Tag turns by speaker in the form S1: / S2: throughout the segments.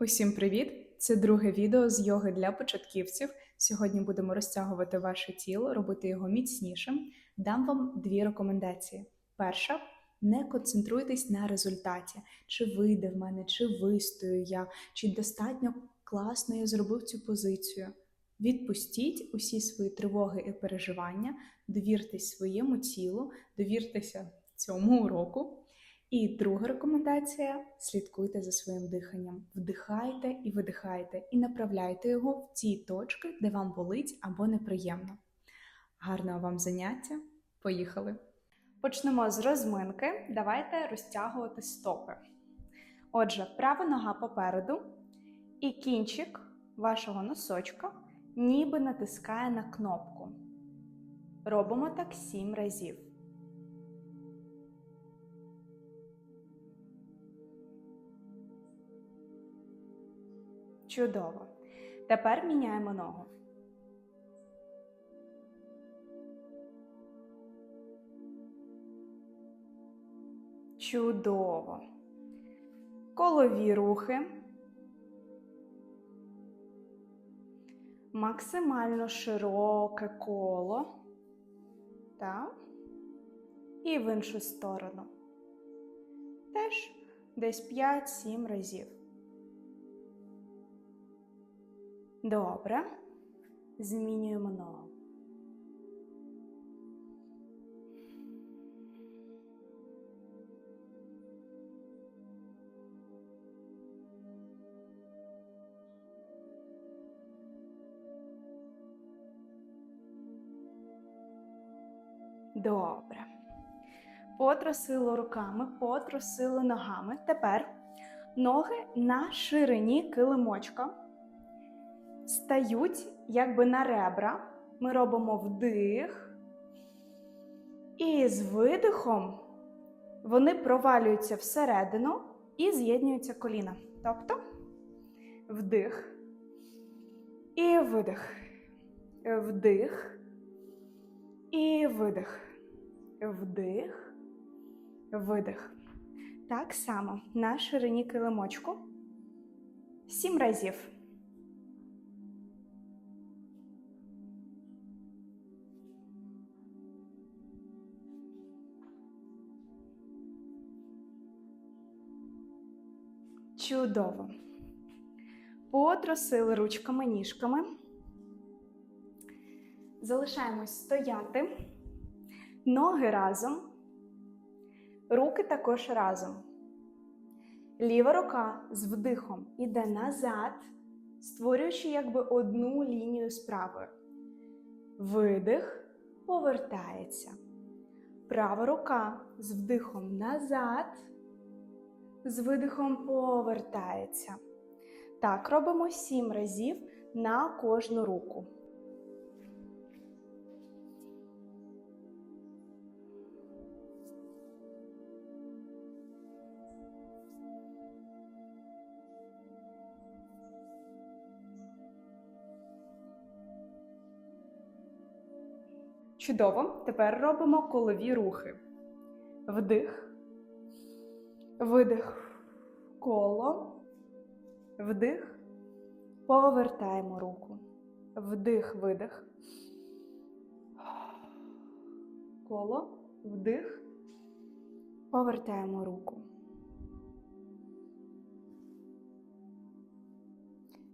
S1: Усім привіт! Це друге відео з йоги для початківців. Сьогодні будемо розтягувати ваше тіло, робити його міцнішим. Дам вам дві рекомендації. Перша не концентруйтесь на результаті, чи вийде в мене, чи вистою я, чи достатньо класно я зробив цю позицію. Відпустіть усі свої тривоги і переживання, довіртесь своєму тілу, довіртеся цьому уроку. І друга рекомендація: слідкуйте за своїм диханням, вдихайте і видихайте, і направляйте його в ті точки, де вам болить або неприємно. Гарного вам заняття! Поїхали! Почнемо з розминки. Давайте розтягувати стопи. Отже, права нога попереду, і кінчик вашого носочка ніби натискає на кнопку. Робимо так 7 разів. Чудово. Тепер міняємо ногу. Чудово. Колові рухи. Максимально широке коло. Так. І в іншу сторону. Теж десь 5-7 разів. Добре. Змінюємо ногу. Добре. Потросило руками, потросило ногами. Тепер ноги на ширині килимочка стають якби на ребра. Ми робимо вдих. І з видихом вони провалюються всередину і з'єднуються коліна. Тобто вдих і видих. Вдих і видих. Вдих, видих. Так само на ширині килимочку. Сім разів. Чудово. Потросили ручками, ніжками. Залишаємось стояти. Ноги разом. Руки також разом. Ліва рука з вдихом іде назад, створюючи якби одну лінію з правою. Видих повертається. Права рука з вдихом назад з видихом повертається. Так, робимо 7 разів на кожну руку. Чудово. Тепер робимо колові рухи. Вдих. Видих. Коло. Вдих. Повертаємо руку. Вдих, видих. Коло. Вдих. Повертаємо руку.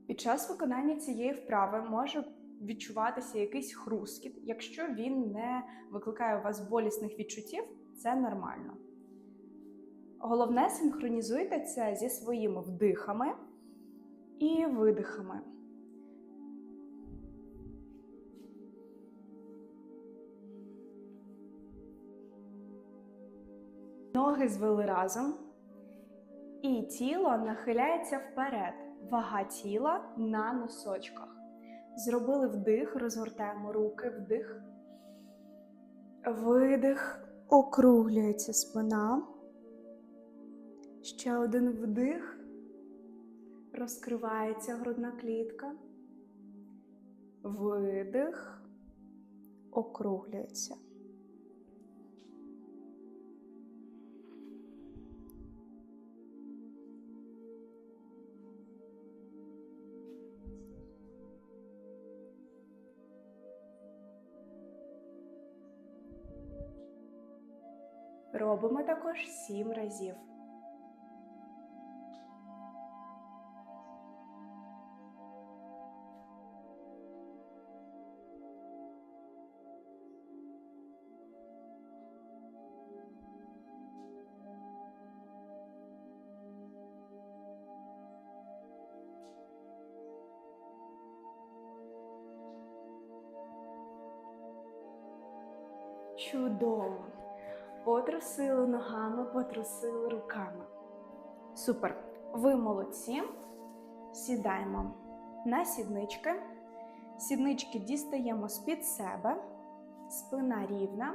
S1: Під час виконання цієї вправи може відчуватися якийсь хрускіт. Якщо він не викликає у вас болісних відчуттів, це нормально. Головне, синхронізуйте це зі своїми вдихами і видихами. Ноги звели разом. І тіло нахиляється вперед. Вага тіла на носочках. Зробили вдих, розгортаємо руки, вдих. Видих, округлюється спина. Ще один вдих, розкривається грудна клітка, видих, округлюється. Робимо також сім разів. Чудово! Потрусили ногами, потрусили руками. Супер! Ви молодці. Сідаємо на сіднички. Сіднички дістаємо з-під себе, спина рівна,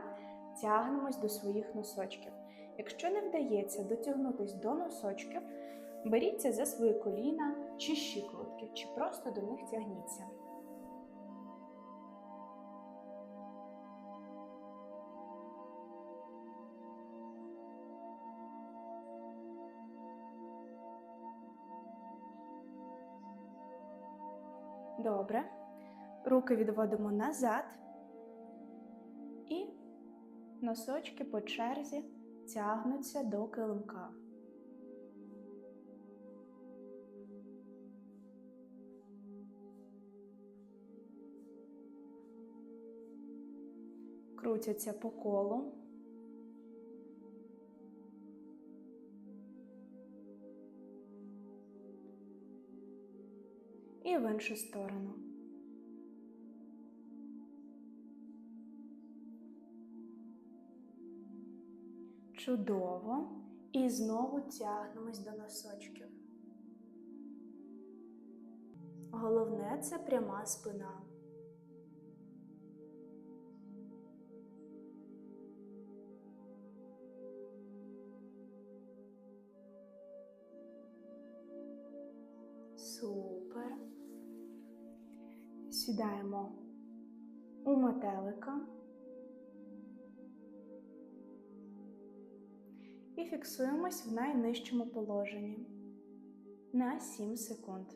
S1: тягнемось до своїх носочків. Якщо не вдається дотягнутись до носочків, беріться за свої коліна чи щиколотки, чи просто до них тягніться. Добре. Руки відводимо назад. І носочки по черзі тягнуться до килимка. Крутяться по колу. В іншу сторону. Чудово. І знову тягнемось до носочків. Головне це пряма спина. Метелика і фіксуємось в найнижчому положенні на 7 секунд.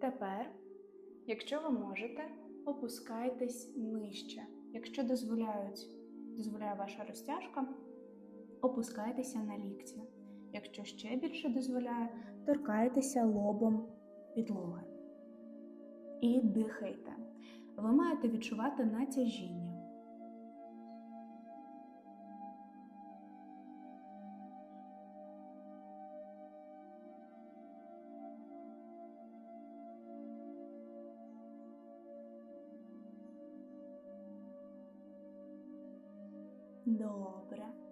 S1: Тепер, якщо ви можете, опускайтесь нижче. Якщо дозволяють, дозволяє ваша розтяжка, опускайтеся на лікті. Якщо ще більше дозволяє, торкайтеся лобом підлоги. І дихайте. Ви маєте відчувати натяжіння. Добре.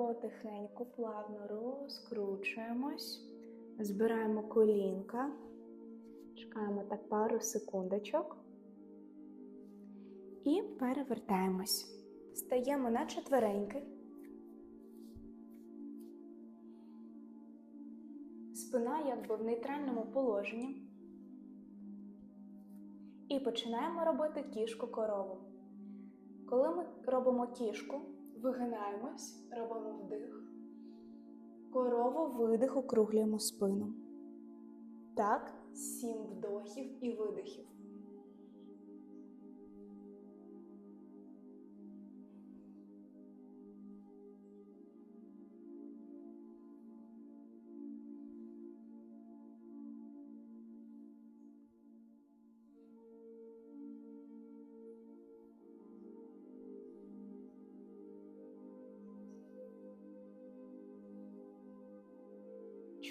S1: Потихеньку, плавно розкручуємось, збираємо колінка, чекаємо так пару секундочок і перевертаємось. Стаємо на четвереньки. Спина якби в нейтральному положенні. І починаємо робити кішку корову. Коли ми робимо кішку, вигинаємось, робимо вдих. Корову видих, округлюємо спину. Так, сім вдохів і видихів.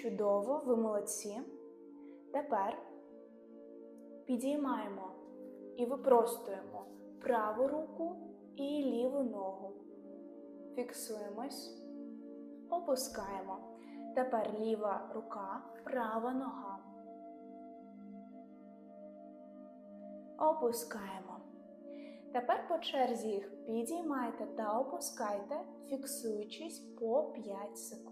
S1: Чудово, ви молодці. Тепер підіймаємо і випростуємо праву руку і ліву ногу. Фіксуємось, опускаємо. Тепер ліва рука, права нога. Опускаємо. Тепер по черзі їх підіймайте та опускайте, фіксуючись по 5 секунд.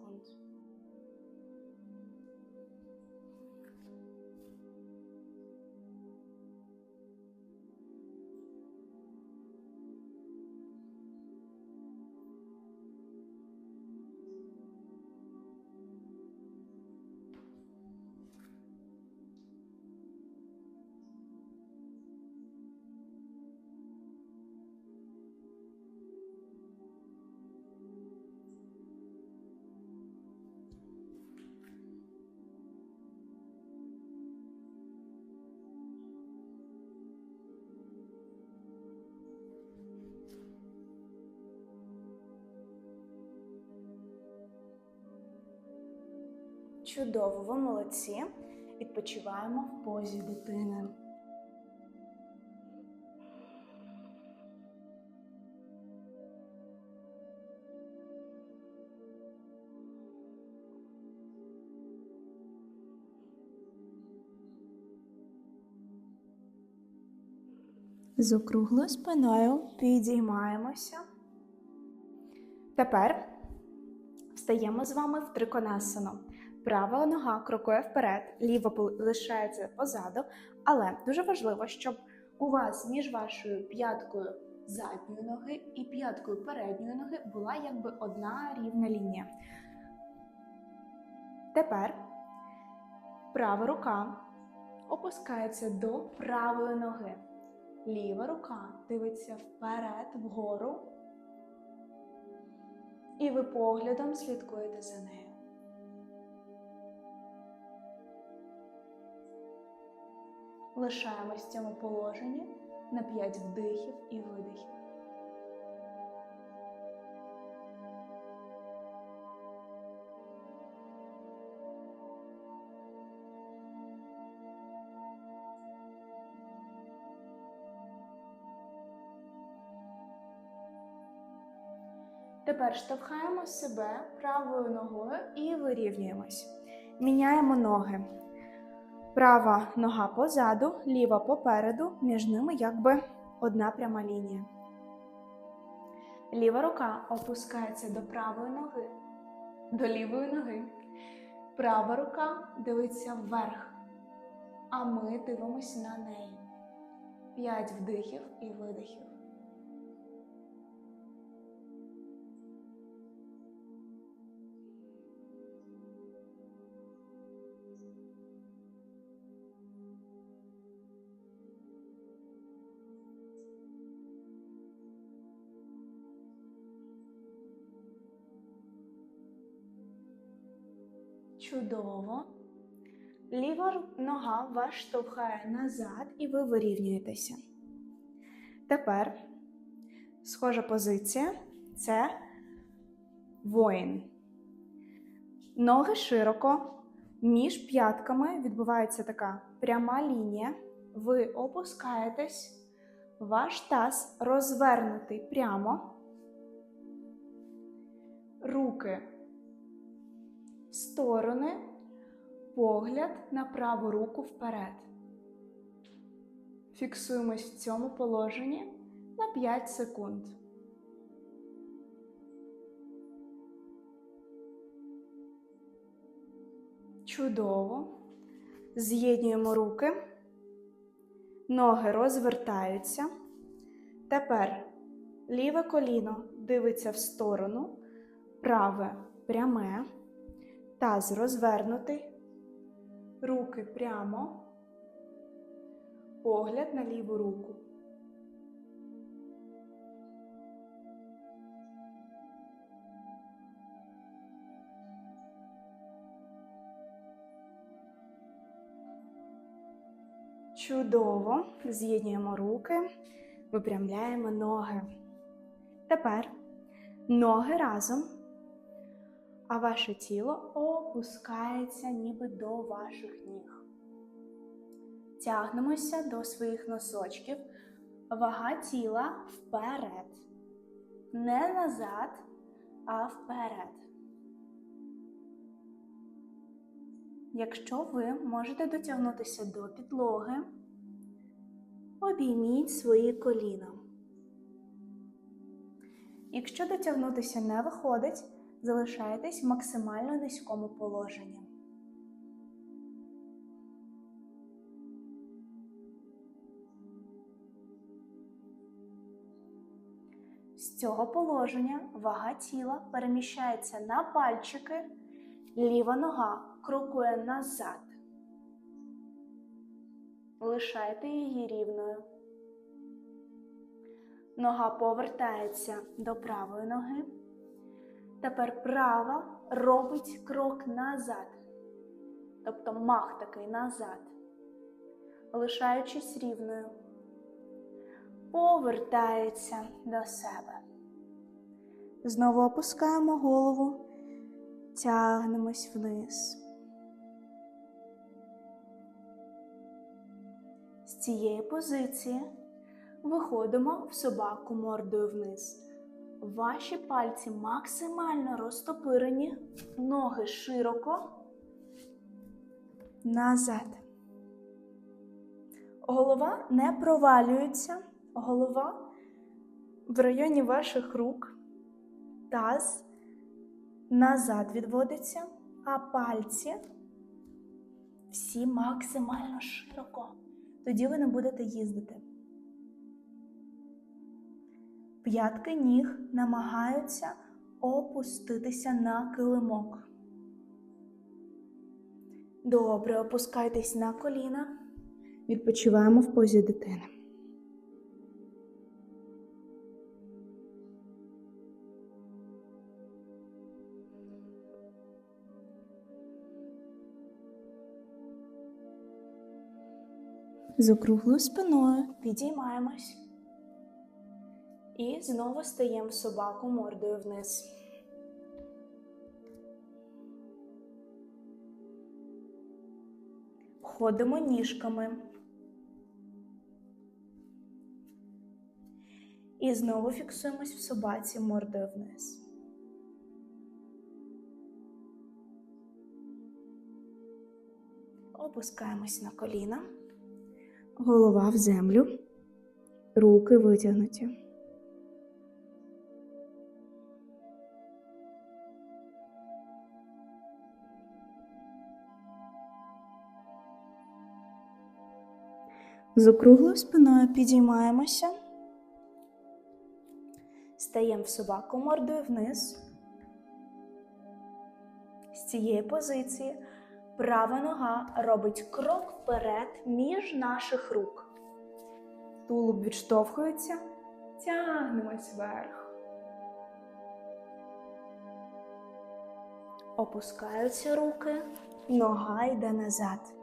S1: Чудово, ви молодці. Відпочиваємо в позі дитини. З округлою спиною підіймаємося. Тепер встаємо з вами в триконасану. Права нога крокує вперед, ліва лишається позаду, але дуже важливо, щоб у вас між вашою п'яткою задньої ноги і п'яткою передньої ноги була якби одна рівна лінія. Тепер права рука опускається до правої ноги. Ліва рука дивиться вперед, вгору, і ви поглядом слідкуєте за нею. Лишаємось в цьому положенні на 5 вдихів і видихів. Тепер штовхаємо себе правою ногою і вирівнюємось. Міняємо ноги. Права нога позаду, ліва попереду, між ними якби одна пряма лінія. Ліва рука опускається до правої ноги, до лівої ноги. Права рука дивиться вверх, а ми дивимося на неї. П'ять вдихів і видихів. Чудово. Ліва нога вас штовхає назад і ви вирівнюєтеся. Тепер схожа позиція це воїн. Ноги широко, між п'ятками відбувається така пряма лінія. Ви опускаєтесь, ваш таз розвернутий прямо. Руки сторони, погляд на праву руку вперед. Фіксуємось в цьому положенні на 5 секунд. Чудово. З'єднуємо руки, ноги розвертаються. Тепер ліве коліно дивиться в сторону, праве пряме. Таз розвернутий, руки прямо, погляд на ліву руку. Чудово. З'єднуємо руки, випрямляємо ноги. Тепер ноги разом а ваше тіло опускається ніби до ваших ніг. Тягнемося до своїх носочків, вага тіла вперед. Не назад, а вперед. Якщо ви можете дотягнутися до підлоги, обійміть свої коліна. Якщо дотягнутися не виходить, залишайтесь в максимально низькому положенні. З цього положення вага тіла переміщається на пальчики, ліва нога крокує назад. Лишайте її рівною. Нога повертається до правої ноги. Тепер права робить крок назад, тобто мах такий назад, лишаючись рівною, повертається до себе. Знову опускаємо голову, тягнемось вниз.
S2: З цієї позиції виходимо в собаку мордою вниз. Ваші пальці максимально розтопирені, ноги широко, назад. Голова не провалюється, голова в районі ваших рук, таз назад відводиться, а пальці всі максимально широко. Тоді ви не будете їздити. П'ятки ніг намагаються опуститися на килимок. Добре, опускайтесь на коліна. Відпочиваємо в позі дитини. З округлою спиною підіймаємось. І знову стаємо собаку мордою вниз. Ходимо ніжками. І знову фіксуємось в собаці мордою вниз. Опускаємось на коліна, голова в землю, руки витягнуті. З округлою спиною підіймаємося. Стаємо в собаку мордою вниз. З цієї позиції права нога робить крок вперед між наших рук.
S1: Тулуб відштовхується, тягнемось вверх.
S2: Опускаються руки, нога йде назад.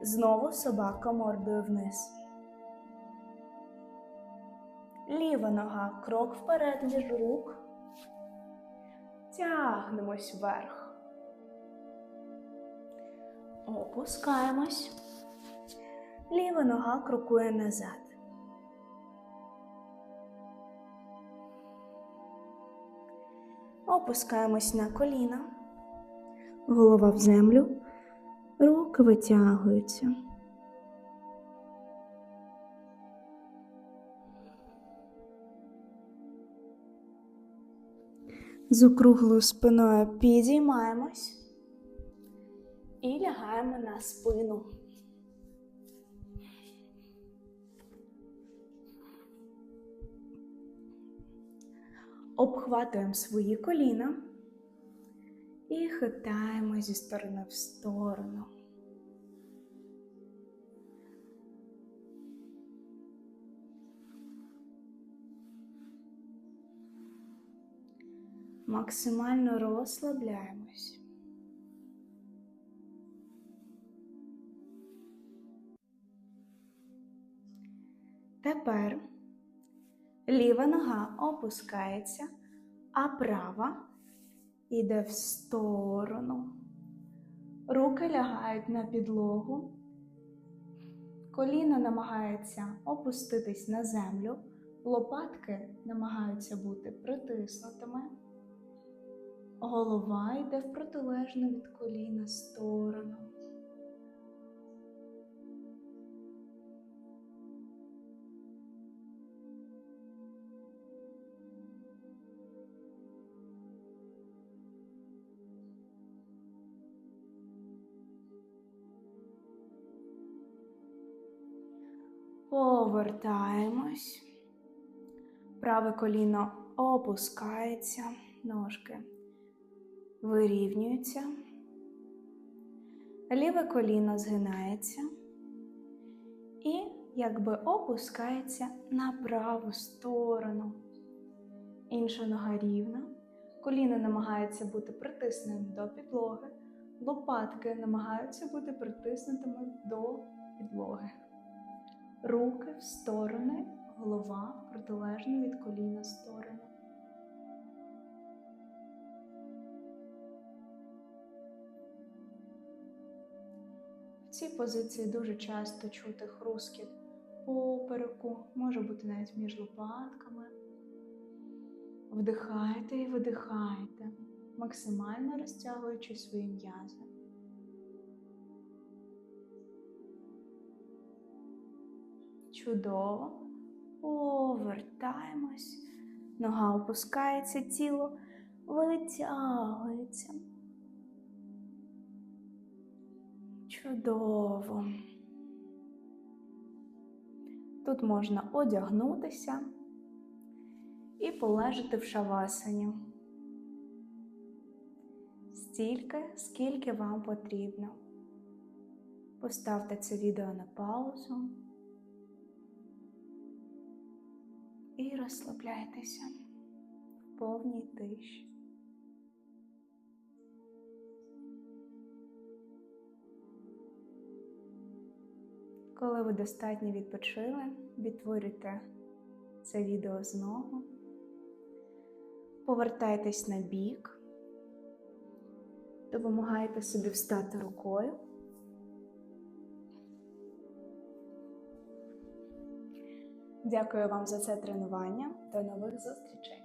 S2: Знову собака мордою вниз. Ліва нога крок вперед між рук.
S1: Тягнемось вверх.
S2: Опускаємось. Ліва нога крокує назад. Опускаємось на коліна. Голова в землю. Руки витягуються. З округлою спиною підіймаємось і лягаємо на спину.
S1: Обхватуємо свої коліна і хитаємо зі сторони в сторону.
S2: Максимально розслабляємось. Тепер ліва нога опускається, а права йде в сторону. Руки лягають на підлогу. Коліна намагається опуститись на землю, лопатки намагаються бути притиснутими. Голова йде в протилежну від коліна сторону. Повертаємось. Праве коліно опускається, ножки вирівнюються. Ліве коліно згинається і якби опускається на праву сторону. Інша нога рівна. Коліно намагається бути притисненим до підлоги. Лопатки намагаються бути притиснутими до підлоги. Руки в сторони, голова протилежно від коліна сторону. В цій позиції дуже часто чути хрускіт попереку, може бути навіть між лопатками. Вдихайте і видихайте, максимально розтягуючи свої м'язи. Чудово. Повертаємось. Нога опускається, тіло витягується. Чудово. Тут можна одягнутися і полежати в шавасані. Стільки, скільки вам потрібно. Поставте це відео на паузу і розслабляйтеся в повній тиші. Коли ви достатньо відпочили, відтворюйте це відео знову, повертайтесь на бік, допомагайте собі встати рукою. Дякую вам за це тренування. До нових зустрічей!